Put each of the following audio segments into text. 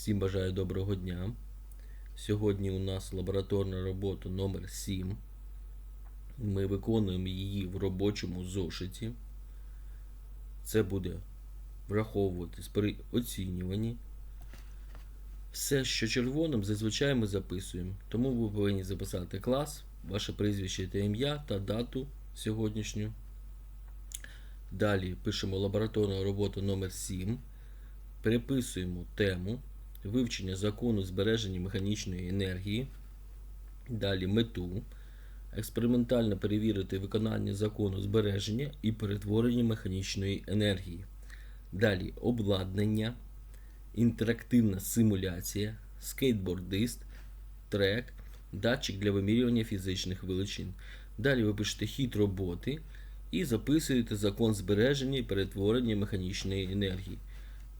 Всім бажаю доброго дня. Сьогодні у нас лабораторна робота номер 7. Ми виконуємо її в робочому зошиті. Це буде враховуватись при оцінюванні. Все, що червоним, зазвичай ми записуємо. Тому ви повинні записати клас, ваше прізвище та ім'я та дату сьогоднішню. Далі пишемо лабораторна робота номер 7 переписуємо тему вивчення закону збереження механічної енергії. Далі мету. Експериментально перевірити виконання закону збереження і перетворення механічної енергії. Далі обладнання, інтерактивна симуляція, скейтбордист, трек, датчик для вимірювання фізичних величин. Далі ви пишете хід роботи і записуєте закон збереження і перетворення механічної енергії.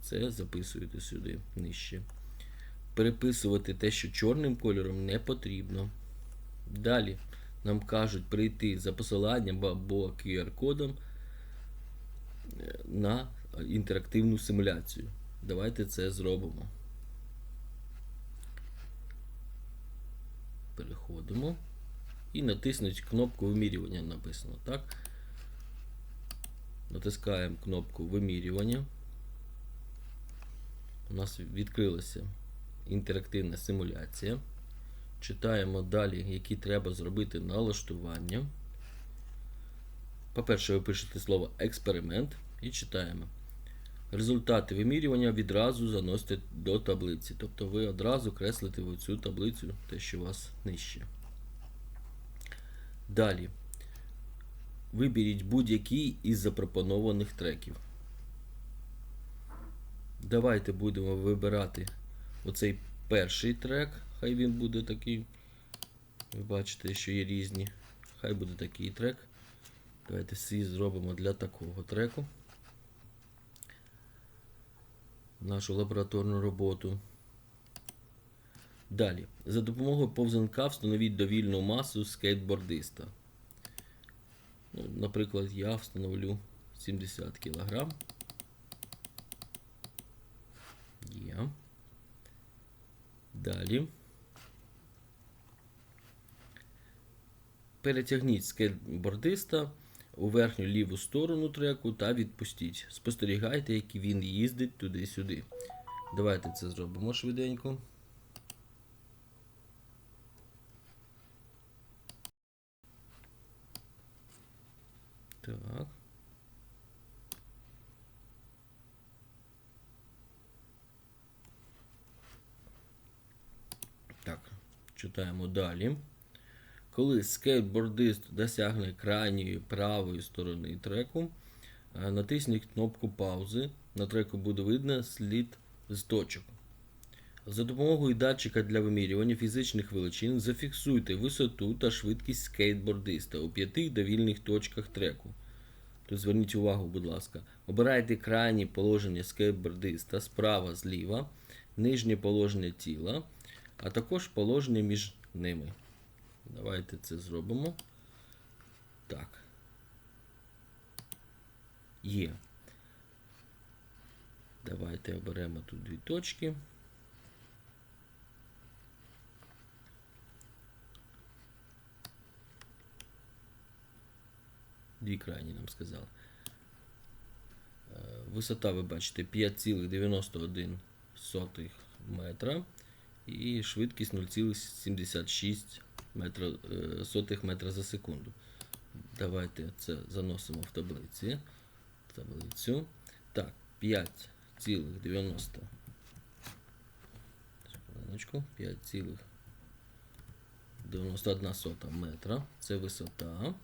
Це записуєте сюди нижче. Переписувати те, що чорним кольором не потрібно. Далі нам кажуть прийти за посиланням або QR-кодом е, на інтерактивну симуляцію. Давайте це зробимо. Переходимо і натиснуть кнопку вимірювання написано, так? Натискаємо кнопку вимірювання у нас відкрилася інтерактивна симуляція. Читаємо далі, які треба зробити налаштування. По-перше, ви пишете слово експеримент і читаємо. Результати вимірювання відразу заносите до таблиці. Тобто ви одразу креслите в цю таблицю те, що у вас нижче. Далі. Виберіть будь-який із запропонованих треків. Давайте будемо вибирати оцей перший трек. Хай він буде такий. Ви бачите, що є різні. Хай буде такий трек. Давайте всі зробимо для такого треку. Нашу лабораторну роботу. Далі. За допомогою повзанка встановіть довільну масу скейтбордиста. Ну, Наприклад, я встановлю 70 кг. Є. Далі. Перетягніть скейтбордиста у верхню ліву сторону треку та відпустіть. Спостерігайте, як він їздить туди-сюди. Давайте це зробимо швиденько. Так. Так, читаємо далі. Коли скейтбордист досягне крайньої правої сторони треку, е, натисніть кнопку паузи. На треку буде видно слід з точок. За допомогою датчика для вимірювання фізичних величин зафіксуйте висоту та швидкість скейтбордиста у п'яти довільних точках треку. Тут зверніть увагу, будь ласка. Обирайте крайнє положення скейтбордиста справа зліва, нижнє положення тіла а також положення між ними. Давайте це зробимо. Так. Є. Давайте оберемо тут дві точки. Дві крайні нам сказали. Е, Висота, ви бачите, 5,91 метра і швидкість 0,76 метра, е, сотих метра за секунду. Давайте це заносимо в таблиці. Таблицю. Так, 5,90. 5,91 сота метра. Це висота.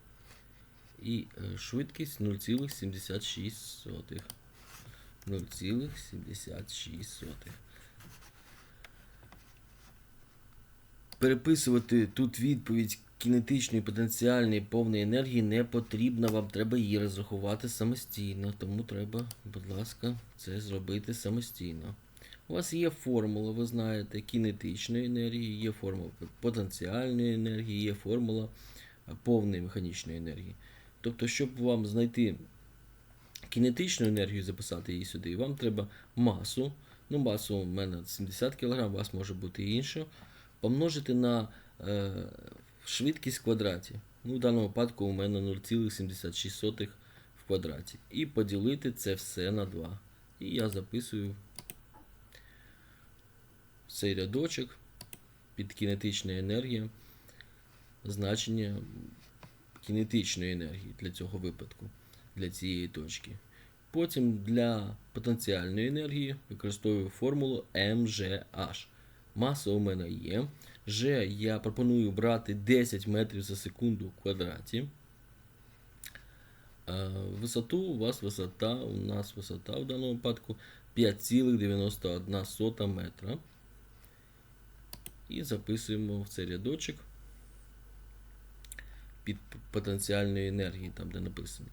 І е, швидкість 0,76. 0,76. Переписувати тут відповідь кінетичної, потенціальної, повної енергії не потрібно. Вам треба її розрахувати самостійно. Тому треба, будь ласка, це зробити самостійно. У вас є формула, ви знаєте, кінетичної енергії, є формула потенціальної енергії, є формула повної механічної енергії. Тобто, щоб вам знайти кінетичну енергію, записати її сюди, вам треба масу Ну, масу в мене 70 кг, у вас може бути і інше. Помножити на е, швидкість в квадраті. Ну, в даному випадку у мене 0,76 в квадраті. І поділити це все на 2. І я записую цей рядочок під кінетична енергія, значення кінетичної енергії для цього випадку, для цієї точки. Потім для потенціальної енергії використовую формулу МЖH. Маса у мене є. G я пропоную брати 10 метрів за секунду в квадраті. Е, Висоту у вас висота, у нас висота в даному випадку 5,91 метра. І записуємо в цей рядочок під потенціальної енергії, там де написано.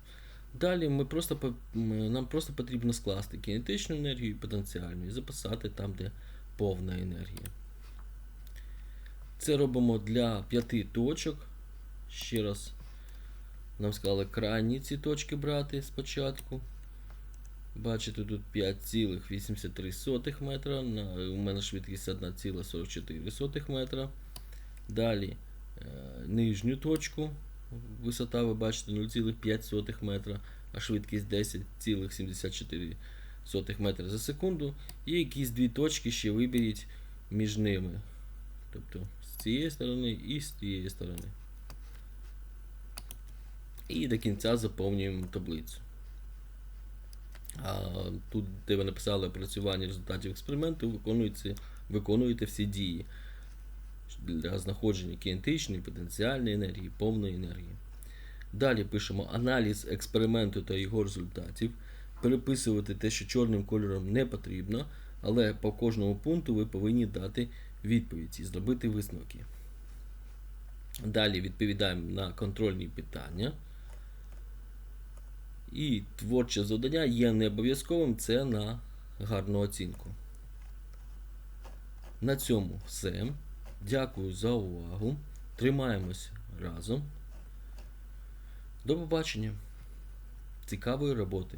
Далі ми просто, нам просто потрібно скласти кінетичну енергію і потенціальну і записати там, де повна енергія. Це робимо для п'яти точок. Ще раз нам сказали крайні ці точки брати спочатку. Бачите, тут 5,83 метра. У мене швидкість 1,44 метра. Далі е, нижню точку. Висота, ви бачите, 0,5 метра, а швидкість 10,74 метра за секунду. І якісь дві точки ще виберіть між ними. Тобто з цієї сторони і з цієї сторони. І до кінця заповнюємо таблицю. А тут, де ви написали опрацювання результатів експерименту, виконуєте, виконуєте всі дії для знаходження кінетичної, потенціальної енергії, повної енергії. Далі пишемо аналіз експерименту та його результатів. Переписувати те, що чорним кольором не потрібно, але по кожному пункту ви повинні дати відповідь і зробити висновки. Далі відповідаємо на контрольні питання. І творче завдання є не обов'язковим, це на гарну оцінку. На цьому все. Дякую за увагу. Тримаємось разом. До побачення. Цікавої роботи!